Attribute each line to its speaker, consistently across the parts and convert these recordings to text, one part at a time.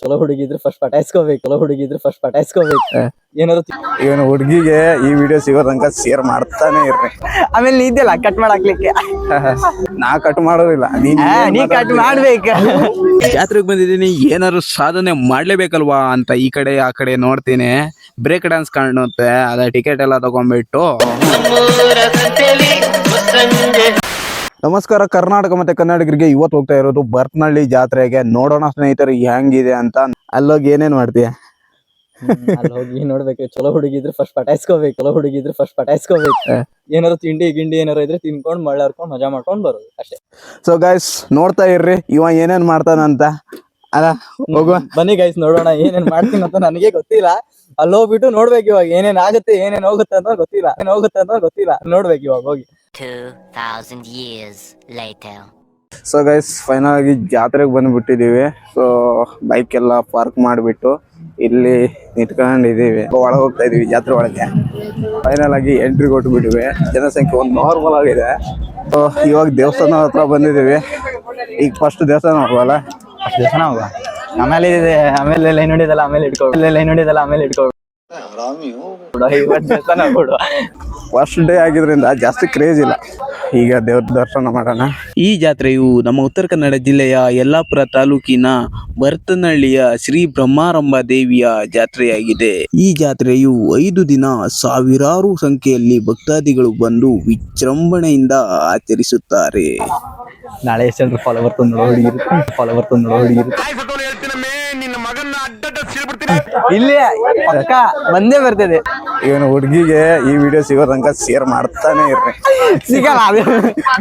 Speaker 1: ಚಲೋ ಹುಡುಗಿದ್ರೆ ಫಸ್ಟ್ ಪಟಾಯಿಸ್ಕೋಬೇಕು ಚಲೋ ಹುಡುಗಿದ್ರೆ ಫಸ್ಟ್ ಪಟಾಯಿಸ್ಕೋಬೇಕು ಏನಾದ್ರು ಏನೋ
Speaker 2: ಇವನು ಹುಡುಗಿಗೆ ಈ ವಿಡಿಯೋ ಸಿಗೋ ತನಕ ಶೇರ್ ಮಾಡ್ತಾನೆ ಇರ್ರಿ.
Speaker 1: ಆಮೇಲೆ ನೀ ಇದೆಯಲ್ಲ ಕಟ್ ಮಾಡಾಕ್ಲಿಕ್ಕೆ?
Speaker 2: ನಾ ಕಟ್ ಮಾಡೋದಿಲ್ಲ ನೀನ್
Speaker 1: ನೀ ಕಟ್ ಮಾಡ್ಬೇಕು.
Speaker 3: ಜಾತ್ರೆಗೆ ಬಂದಿದ್ದೀನಿ ಏನಾದ್ರು ಸಾಧನೆ ಮಾಡ್ಲೇಬೇಕಲ್ವಾ ಅಂತ ಈ ಕಡೆ ಆ ಕಡೆ ನೋಡ್ತೀನಿ. ಬ್ರೇಕ್ ಡ್ಯಾನ್ಸ್ ಕಾಣುತ್ತೆ ಅದ ಟಿಕೆಟ್ ಎಲ್ಲ ತಗೊಂಡ್ಬಿಟ್ಟು
Speaker 2: ನಮಸ್ಕಾರ ಕರ್ನಾಟಕ ಮತ್ತೆ ಕನ್ನಡಿಗರಿಗೆ ಇವತ್ತು ಹೋಗ್ತಾ ಇರೋದು ಬರ್ತನಹಳ್ಳಿ ಜಾತ್ರೆಗೆ. ನೋಡೋಣ ಸ್ನೇಹಿತರು ಹೆಂಗಿದೆ ಅಂತ. ಅಲ್ಲೋಗಿ ಏನೇನ್ ಮಾಡ್ತೀಯ?
Speaker 1: ಅಲ್ಲೋಗಿ ಹೋಗಿ ನೋಡ್ಬೇಕು? ಚಲೋ ಹುಡುಗಿದ್ರೆ ಫಸ್ಟ್ ಪಟಾಯಿಸ್ಕೋಬೇಕು ಚಲೋ ಹುಡುಗಿದ್ರೆ ಫಸ್ಟ್ ಪಟಾಯಿಸ್ಕೋಬೇಕು. ಏನಾದ್ರು ತಿಂಡಿ ಗಿಂಡಿ ಏನಾರು ಇದ್ರೆ ತಿನ್ಕೊಂಡು ಹರ್ಕೊಂಡ್ ಮಜಾ ಮಾಡ್ಕೊಂಡ್ ಬರೋದು ಅಷ್ಟೇ.
Speaker 2: ಸೊ ಗೈಸ್ ನೋಡ್ತಾ ಇರ್ರಿ ಇವ ಏನೇನ್ ಮಾಡ್ತಾನಂತ ಅಲ್ಲ ಹೋಗುವ.
Speaker 1: ಬನ್ನಿ ಗೈಸ್ ನೋಡೋಣ ಏನೇನ್ ಮಾಡ್ತೀನಿ ಅಂತ ನನಗೆ ಗೊತ್ತಿಲ್ಲ. ಅಲ್ಲಿ ಹೋಗ್ಬಿಟ್ಟು ನೋಡ್ಬೇಕು ಇವಾಗ ಏನೇನ್ ಆಗುತ್ತೆ ಏನೇನ್ ಹೋಗುತ್ತೆ ಅಂತ ಗೊತ್ತಿಲ್ಲ. ಏನ್ ಹೋಗುತ್ತೆ ಅಂತ ಗೊತ್ತಿಲ್ಲ. ನೋಡ್ಬೇಕು ಇವಾಗ ಹೋಗಿ.
Speaker 4: 2,000 years later.
Speaker 2: So guys final ಆಗಿ ಜಾತ್ರೆಗೆ ಬಂದ್ಬಿಟ್ಟಿದೀವಿ. ಸೊ ಬೈಕ್ ಎಲ್ಲ ಪಾರ್ಕ್ ಮಾಡಿಬಿಟ್ಟು ಇಲ್ಲಿ ನಿಂತ್ಕೊಂಡಿದೀವಿ. ಒಳಗೆ ಹೋಗ್ತಾ ಇದೀವಿ ಜಾತ್ರೆ ಒಳಗೆ. ಫೈನಲ್ ಆಗಿ ಎಂಟ್ರಿ ಕೊಟ್ಬಿಟ್ಟಿವಿ. ಜನಸಂಖ್ಯೆ ಒಂದು ನಾರ್ಮಲ್ ಆಗಿದೆ. ಸೊ ಇವಾಗ ದೇವಸ್ಥಾನ ಹತ್ರ ಬಂದಿದ್ದೀವಿ ಈಗ ಫಸ್ಟ್ ದೇವಸ್ಥಾನ ಹೋಗಲ್ಲ?
Speaker 1: ಫಸ್ಟ್ ದೇವಸ್ಥಾನ ಹೋಗ ಆಮೇಲೆ ಇದೆ ಆಮೇಲೆ ಲೈನ್ ಹೊಡಿದಲ್ಲ ಆಮೇಲೆ ಇಟ್ಕೋ. ಲೈನ್ ಹೊಡಿದಲ್ಲ ಆಮೇಲೆ ಇಟ್ಕೋ. ದೇವಸ್ಥಾನ ಬಿಡು
Speaker 2: ಫಸ್ಟ್ ಡೇ ಆಗಿದ್ರಿಂದ ಜಾಸ್ತಿ ಕ್ರೇಜ್ ಇಲ್ಲ. ಈಗ ದೇವ್ರ ದರ್ಶನ ಮಾಡೋಣ.
Speaker 3: ಈ ಜಾತ್ರೆಯು ನಮ್ಮ ಉತ್ತರ ಕನ್ನಡ ಜಿಲ್ಲೆಯ ಯಲ್ಲಾಪುರ ತಾಲೂಕಿನ ಬರ್ತನಹಳ್ಳಿಯ ಶ್ರೀ ಬ್ರಹ್ಮಾರಂಭ ದೇವಿಯ ಜಾತ್ರೆಯಾಗಿದೆ. ಈ ಜಾತ್ರೆಯು ಐದು ದಿನ ಸಾವಿರಾರು ಸಂಖ್ಯೆಯಲ್ಲಿ ಭಕ್ತಾದಿಗಳು ಬಂದು ವಿಜೃಂಭಣೆಯಿಂದ ಆಚರಿಸುತ್ತಾರೆ.
Speaker 1: ನಾಳೆ ಎಷ್ಟು ಫಾಲೋವರ್ ಫಾಲೋ ಬರ್ತದೆ ನೋಡೋ ಹುಡುಗಿರು. ಫಾಲೋ ಬರ್ತದೆ ನೋಡೋ ಹುಡುಗಿರು. ಇಲ್ಲಿ ಪಕ್ಕ ಬಂದೇ ಬರ್ತದೆ.
Speaker 2: ಇವನು ಹುಡುಗಿಗೆ ಈ ವಿಡಿಯೋ ಸಿಗೋ ತನಕ ಶೇರ್ ಮಾಡ್ತಾನೆ ಇರ್ರಿ.
Speaker 1: ಸಿಗಲ್ಲ ಅದು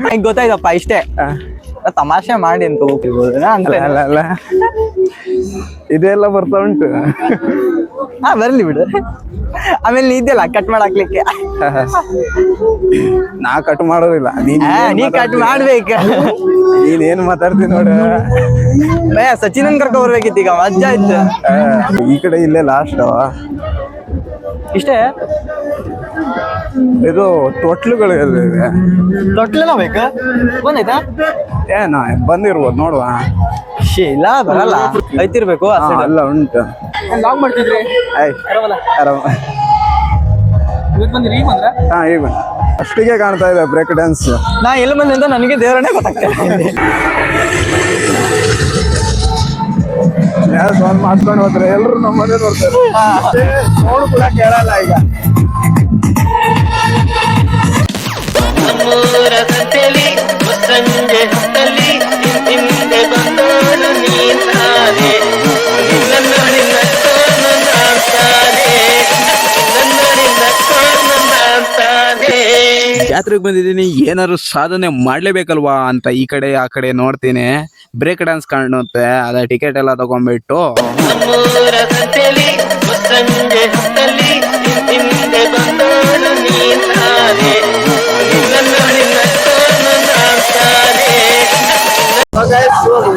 Speaker 1: ನಂಗೆ ಗೊತ್ತಾಯ್ತಪ್ಪ ಇಷ್ಟೇ. ತಮಾಷೆ ಮಾಡಿ ಅಂತ
Speaker 2: ಅಲ್ಲ ಅಲ್ಲ ಇದೆಲ್ಲ ಬರ್ತಾ ಉಂಟು.
Speaker 1: ಹಾ ಬರ್ಲಿ ಬಿಡು. ಆಮೇಲೆ ನೀ ಇದೆಯಲ್ಲ ಕಟ್ ಮಾಡಾಕ್ಲಿಕ್ಕೆ.
Speaker 2: ನಾ ಕಟ್ ಮಾಡೋದಿಲ್ಲ. ನೀನ್
Speaker 1: ನೀ ಕಟ್? ಮಾಡ್ಬೇಕ.
Speaker 2: ನೀನ್ ಮಾತಾಡ್ತೀನಿ ನೋಡು.
Speaker 1: ಸಚಿನ್ ಕರ್ಕೊ ಬರ್ಬೇಕಿತ್ತು ಈಗ ಮಜ್ಜಾ ಇತ್ತು
Speaker 2: ಈ ಕಡೆ ಇಲ್ಲೇ ಲಾಸ್ಟ್
Speaker 1: ಇಷ್ಟೇ?
Speaker 2: ಇದು ತೊಟ್ಲುಗಳು ಇದೆ
Speaker 1: ತೊಟ್ಲೆಲ್ಲ ಬೇಕಾ? ಬಂದೈತಾ?
Speaker 2: ಏನ ಬಂದಿರ್ಬೋದು ನೋಡುವ.
Speaker 1: ಶೇ ಇಲ್ಲ ಬರಲ್ಲ. ಐತಿರ್ಬೇಕು ಆ side.
Speaker 2: ಎಲ್ಲ ಉಂಟು.
Speaker 1: ಲಾಗ್ ಮಾಡ್ತಿದ್ರಿ?
Speaker 2: ಆಯ್ ಆರಾಮ.
Speaker 1: ಇವತ್ತು ಬಂದಿರಿ ಈಗ ಬಂದ್ರ?
Speaker 2: ಹಾ ಈಗ ಬನ್ನಿ. ಅಷ್ಟಿಗೆ ಕಾಣ್ತಾ ಇದೆ ಬ್ರೇಕ್ ಡ್ಯಾನ್ಸ್
Speaker 1: ನಾ ಎಲ್ಲಿ ಬಂದೆ ಅಂತ ನನಗೆ ದೇವರನ್ನೇ ಗೊತ್ತಾಗ್ತಿಲ್ಲ
Speaker 2: ಯಾರು ಫೋನ್ ಮಾಡ್ಕೊಂಡು ಹೋದ್ರೆ ಎಲ್ಲರೂ ನಮ್ಮ ಮನೆ ನೋಡ್ತಾರೆ. ನೋಡು ಕೂಡ ಕೇಳಲ್ಲ ಈಗ.
Speaker 3: ಜಾತ್ರೆಗೆ ಬಂದಿದ್ದೀನಿ, ಏನಾದ್ರು ಸಾಧನೆ ಮಾಡ್ಲೇಬೇಕಲ್ವಾ ಅಂತ ಈ ಕಡೆ, ಆ ಕಡೆ ನೋಡ್ತೀನಿ. ಬ್ರೇಕ್ ಡ್ಯಾನ್ಸ್ ಕಾಣುತ್ತೆ ಅದ ಟಿಕೆಟ್ ಎಲ್ಲ ತಗೊಂಡ್ಬಿಟ್ಟು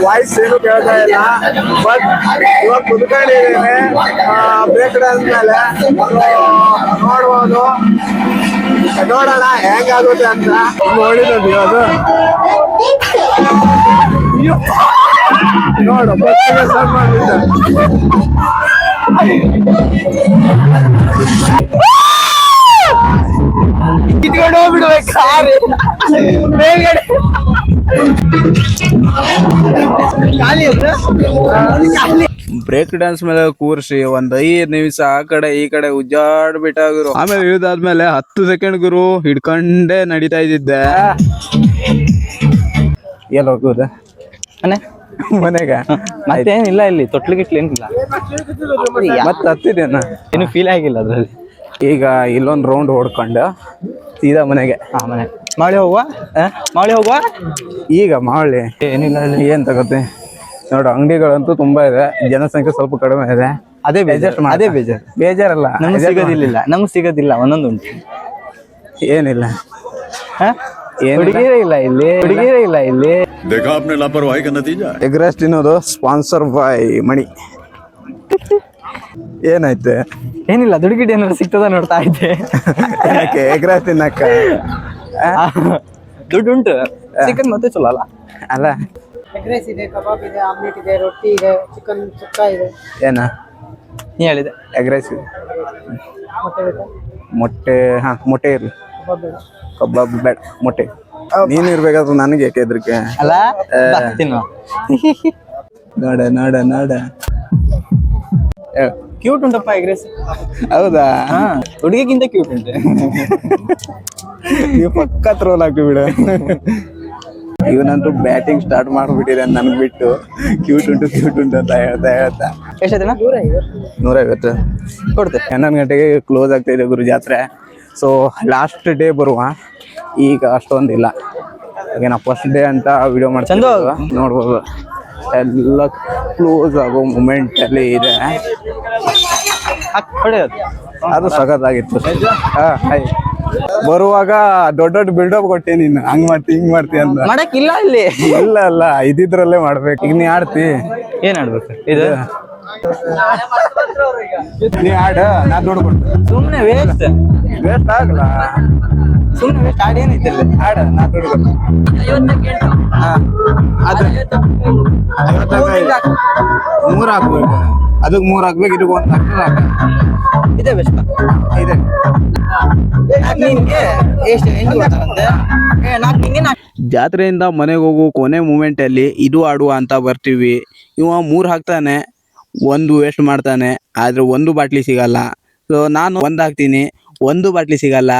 Speaker 2: ವಾಯ್ಸ್ ಏನು ಕೇಳ್ತಾ ಇಲ್ಲ ಬಟ್ ಇವಾಗ ಕುತ್ಕೊಂಡಿದ್ದೇನೆ ಬ್ರೇಕ್ ಡ್ಯಾನ್ಸ್ ಮೇಲೆ. ನೋಡ್ಬೋದು. ನೋಡೋಣ ಹೆಂಗಾಗುತ್ತೆ ಅಂತ. ನೋಡಿದ್ವಿ ಅದು. ನೋಡು ಬಸ್ಸಿಗೆ
Speaker 1: ಹೋಗ್ಬಿಡ್ಬೇಕು ಕಾರ್. ಮೇಲ್ಗಡೆ. ಖಾಲಿ
Speaker 3: ಬ್ರೇಕ್ ಡ್ಯಾನ್ಸ್ ಮೇಲೆ ಕೂರ್ಸಿ ಒಂದ್ ಐದ್ ನಿಮಿಷ ಆ ಕಡೆ ಈ ಕಡೆ ಉಜ್ಜಾಡ್ಬಿಟ್ಟಾಗಿರು. ಆಮೇಲೆ ಇಳಿದಾದ್ಮೇಲೆ ಹತ್ತು ಸೆಕೆಂಡ್ ಗುರು ಹಿಡ್ಕೊಂಡೇ ನಡೀತಾ ಇದ್ದಿದ್ದೆ.
Speaker 2: ಎಲ್ಲ ಹೋಗುದ
Speaker 1: ಮನೆ?
Speaker 2: ಮನೆಗೆ?
Speaker 1: ಮತ್ತೇನಿಲ್ಲ ಇಲ್ಲಿ ತೊಟ್ಲು ಗಿಟ್ಲಿ ಏನಿಲ್ಲ.
Speaker 2: ಮತ್ತೆ ಹತ್ತಿದ್ದೇನ?
Speaker 1: ಏನು ಫೀಲ್ ಆಗಿಲ್ಲ ಅದ್ರಲ್ಲಿ?
Speaker 2: ಈಗ ಇಲ್ಲೊಂದು ರೌಂಡ್ ಹೊಡ್ಕೊಂಡು ಸೀದಾ ಮನೆಗೆ.
Speaker 1: ಆ ಮನೆ. ಮಾಳಿ ಹೋಗುವ? ಮಾಳಿ ಹೋಗುವ?
Speaker 2: ಈಗ ಮಾಳಿ.
Speaker 1: ಏನಿಲ್ಲ
Speaker 2: ಏನು ತಗೋತಿ? ನೋಡು ಅಂಗಡಿಗಳಂತೂ ತುಂಬಾ ಇದೆ. ಜನಸಂಖ್ಯೆ ಸ್ವಲ್ಪ ಕಡಿಮೆ ಇದೆ.
Speaker 1: ಅದೇ ಬೇಜಾರು. ಅದೇ ಬೇಜಾರು.
Speaker 2: ಬೇಜಾರಲ್ಲ
Speaker 1: ನಮ್ಗೆ ಸಿಗೋದಿಲ್ಲ ನಮ್ಗೆ ಸಿಗೋದಿಲ್ಲ ಒಂದೊಂದು ಉಂಟು.
Speaker 2: ಏನಿಲ್ಲ.
Speaker 1: ಹುಡುಗಿರೇ ಇಲ್ಲ ಇಲ್ಲಿ. ಹುಡುಗಿರೇ ಇಲ್ಲ ಇಲ್ಲಿ.
Speaker 2: Egg rest sponsor boy Mani ಏನಾಯ್ತು?
Speaker 1: ಏನಿಲ್ಲ ದುಡುಗಿಡ್ ಏನಾದ್ರು ಸಿಗ್ತದ ನೋಡ್ತಾ ಇದ್ದೆ.
Speaker 2: ಯಾಕೆ? ಎಗ್ ರೈಸ್ ತಿನ್ನಕ್ಕ?
Speaker 1: ದುಡ್ಡು ಉಂಟು. ಚಿಕನ್ ಮತ್ತೆ ಚಲೋ ಅಲ್ಲ?
Speaker 2: ಅಲ್ಲ.
Speaker 5: ಎಗ್ ರೈಸ್ ಇದೆ ಕಬಾಬ್ ಇದೆ ಆಮ್ಲೆಟ್ ಇದೆ ರೊಟ್ಟಿ ಇದೆ ಚಿಕನ್ ಸುಕ್ಕ ಇದೆ.
Speaker 6: ಏನ?
Speaker 1: ನೀ ಹೇಳಿದೆ.
Speaker 6: ಎಗ್ ರೈಸ್
Speaker 5: ಮೊಟ್ಟೆ ಬೇಕಾ?
Speaker 6: ಮೊಟ್ಟೆ ಹಾ ಮೊಟ್ಟೆ ಇರಲಿ.
Speaker 5: ಕಬಾಬ್ ಬೇಡ.
Speaker 6: ಕಬಾಬ್ ಬೇಡ ಮೊಟ್ಟೆ. ನೀನು ಇರ್ಬೇಕಾದ್ರೆ ನನಗೆ ಯಾಕೆ ಹೆದ್ರಿಕೆ?
Speaker 1: ಅಲ್ಲ? ತಿನ್ನ
Speaker 6: ನೋಡ ನೋಡ ನೋಡ.
Speaker 1: ಕ್ಯೂಟ್ ಉಂಟಪ್ಪ ಎಗ್ರೆಸ್
Speaker 6: ಹೌದಾ?
Speaker 1: ಹಾ. ಹುಡುಗಿಗಿಂತ ಕ್ಯೂಟ್ ಉಂಟು.
Speaker 6: ನೀವು ಪಕ್ಕ ತ್ರೋಲ್ ಹಾಕಿ ಬಿಡು ಇವನಂತೂ ಬ್ಯಾಟಿಂಗ್ ಸ್ಟಾರ್ಟ್ ಮಾಡ್ಬಿಟ್ಟಿದೆ ನನ್ಗೆ ಬಿಟ್ಟು. ಕ್ಯೂಟ್ ಉಂಟು ಕ್ಯೂಟ್ ಉಂಟು ಅಂತ ಹೇಳ್ತಾ ಹೇಳ್ತಾ.
Speaker 1: ಎಷ್ಟು
Speaker 6: ನೂರೈವತ್ತು.
Speaker 1: ಕೊಡ್ತೆ
Speaker 6: ಹನ್ನೊಂದು ಗಂಟೆಗೆ ಕ್ಲೋಸ್ ಆಗ್ತಾ ಇದೆ ಗುರು ಜಾತ್ರೆ ಸೊ ಲಾಸ್ಟ್ ಡೇ ಬರುವ. ಈಗ ಅಷ್ಟೊಂದಿಲ್ಲ. ಈಗ ನಾ ಫಸ್ಟ್ ಡೇ ಅಂತ ವಿಡಿಯೋ ಮಾಡ್ತೀನಿ
Speaker 1: ಚಂದು.
Speaker 6: ನೋಡ್ಬೋದು. ಎಲ್ಲ ಕ್ಲೋಸ್ ಆಗೋ ಮೂಮೆಂಟ್ ಅಲ್ಲಿ ಇದೆ. ಅದು ಸಖತ್ತಾಗಿತ್ತು. ಹಾ ಬರುವಾಗ ದೊಡ್ಡ ದೊಡ್ಡ ಬಿಲ್ಡಪ್ ಕೊಟ್ಟೆ ನೀನು. ಹಂಗ್ ಮಾಡ್ತಿ ಹಿಂಗ್ ಮಾಡ್ತಿ ಅಂತ.
Speaker 1: ಇಲ್ಲ ಇಲ್ಲಿ.
Speaker 6: ಇಲ್ಲ ಅಲ್ಲ ಇದಿದ್ರಲ್ಲೇ ಮಾಡ್ಬೇಕು. ಈಗ ನೀ ಆಡ್ತಿ.
Speaker 1: ಏನ್ ಆಡ್ಬೇಕು? ಇದು.
Speaker 6: ನೀ ಆಡ ನಾ ದುಡ್ಡು ಕೊಡ್ತೀನಿ
Speaker 1: ಸುಮ್ನೆ ವೇಸ್ಟ್
Speaker 6: ವೇಸ್ಟ್ ಆಗಲ್ಲ
Speaker 1: ಸುಮ್ನೆ ವೇಸ್ಟ್ ಆಡ ಏನೈತಿಲ್ಲ
Speaker 6: ಆಡ ನಾ ದುಡ್ಡು ಕೊಡ್ತೀನಿ ಹಾ. ಅದು ಮೂರ್ ಹಾಕ್ಬೇಕು. ಅದಕ್ಕೆ ಮೂರ್ ಹಾಕ್ಬೇಕು ಇದಕ್ಕೆ ಒಂದ್ ಹಾಕ್ಬೇಕು
Speaker 1: ಇದೆ ಬೆಸ್ಟ್
Speaker 6: ಇದೆ.
Speaker 1: ನಿನ್ಗೆ ಎಷ್ಟು ಎಂಟು ಕೊಡ್ತಾರಂತೆ ಏ ನಾಲ್ಕು ನಿಂಗೆ ನಾಲ್ಕು
Speaker 2: ಜಾತ್ರೆಯಿಂದ ಮನೆಗೆ ಹೋಗೋ ಕೊನೆ ಮೂಮೆಂಟಲ್ಲಿ ಇದು ಆಡುವ ಅಂತ ಬರ್ತೀವಿ. ಇವ ಮೂರ್ ಹಾಕ್ತಾನೆ. ಒಂದು ವೇಸ್ಟ್ ಮಾಡ್ತಾನೆ, ಆದರೆ ಒಂದು ಬಾಟ್ಲಿ ಸಿಗಲ್ಲ. ಸೊ ನಾನು ಒಂದು ಹಾಕ್ತೀನಿ, ಒಂದು ಬಾಟ್ಲಿ ಸಿಗಲ್ಲ.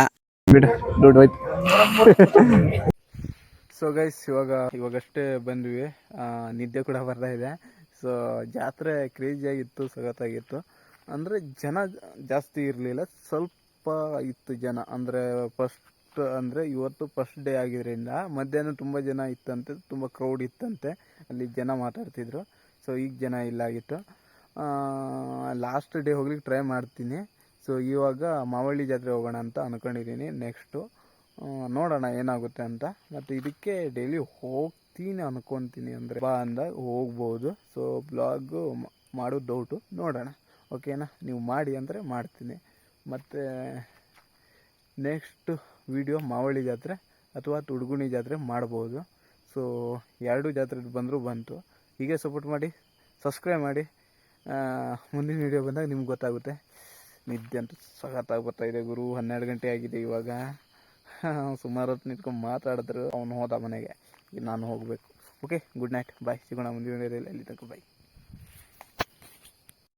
Speaker 2: ಸೊ ಗೈಸ್ ಇವಾಗ, ಇವಾಗಷ್ಟೇ ಬಂದ್ವಿ. ನಿದ್ದೆ ಕೂಡ ಬರ್ತಾ ಇದೆ. ಸೊ ಜಾತ್ರೆ ಕ್ರೇಜಿಯಾಗಿತ್ತು ಸಖತ್ತಾಗಿತ್ತು ಅಂದರೆ ಜನ ಜಾಸ್ತಿ ಇರಲಿಲ್ಲ, ಸ್ವಲ್ಪ ಇತ್ತು ಜನ. ಅಂದರೆ ಫಸ್ಟ್ ಅಂದರೆ ಇವತ್ತು ಫಸ್ಟ್ ಡೇ ಆಗಿದ್ದರಿಂದ ಮಧ್ಯಾಹ್ನ ತುಂಬ ಜನ ಇತ್ತಂತೆ, ತುಂಬ ಕ್ರೌಡ್ ಇತ್ತಂತೆ. ಅಲ್ಲಿ ಜನ ಮಾತಾಡ್ತಿದ್ರು. ಸೊ ಈಗ ಜನ ಇಲ್ಲ ಆಗಿತ್ತು. ಲಾಸ್ಟ್ ಡೇ ಹೋಗ್ಲಿಕ್ಕೆ ಟ್ರೈ ಮಾಡ್ತೀನಿ. ಸೊ ಇವಾಗ ಮಾವಳ್ಳಿ ಜಾತ್ರೆ ಹೋಗೋಣ ಅಂತ ಅಂದ್ಕೊಂಡಿದ್ದೀನಿ ನೆಕ್ಸ್ಟು ನೋಡೋಣ ಏನಾಗುತ್ತೆ ಅಂತ. ಮತ್ತು ಇದಕ್ಕೆ ಡೈಲಿ ಹೋಗ್ತೀನಿ ಅಂದ್ಕೊತೀನಿ ಅಂದರೆ ಬಾ ಅಂದಾಗ ಹೋಗ್ಬೋದು. ಸೊ ಬ್ಲಾಗು ಮಾಡೋ ಡೌಟು ನೋಡೋಣ. ಓಕೆನಾ ನೀವು ಮಾಡಿ ಅಂದರೆ ಮಾಡ್ತೀನಿ. ಮತ್ತು ನೆಕ್ಸ್ಟ್ ವಿಡಿಯೋ ಮಾವಳ್ಳಿ ಜಾತ್ರೆ ಅಥವಾ ತುಡುಗುಣಿ ಜಾತ್ರೆ ಮಾಡ್ಬೋದು. ಸೊ ಎರಡು ಜಾತ್ರೆ ಬಂದರೂ ಬಂತು. ಹೀಗೆ ಸಪೋರ್ಟ್ ಮಾಡಿ ಸಬ್ಸ್ಕ್ರೈಬ್ ಮಾಡಿ. ಮುಂದಿನ ವೀಡಿಯೋ ಬಂದಾಗ ನಿಮ್ಗೆ ಗೊತ್ತಾಗುತ್ತೆ. ನಿದ್ದೆ ಅಂತೂ ಸಖತ್ತಾಗಿ ಬರ್ತಾ ಇದೆ ಗುರು. ಹನ್ನೆರಡು ಗಂಟೆ ಆಗಿದೆ ಇವಾಗ. ಸುಮಾರು ಹೊತ್ತು ನಿಂತ್ಕೊಂಡು ಮಾತಾಡಿದ್ರು. ಅವನು ಹೋದ ಮನೆಗೆ. ನಾನು ಹೋಗಬೇಕು. ಓಕೆ ಗುಡ್ ನೈಟ್ ಬಾಯ್ ಸಿಗೋಣ ಮುಂದಿನ ವೀಡಿಯೋದಲ್ಲಿ ಅಲ್ಲಿ ತನಕ ಬಾಯ್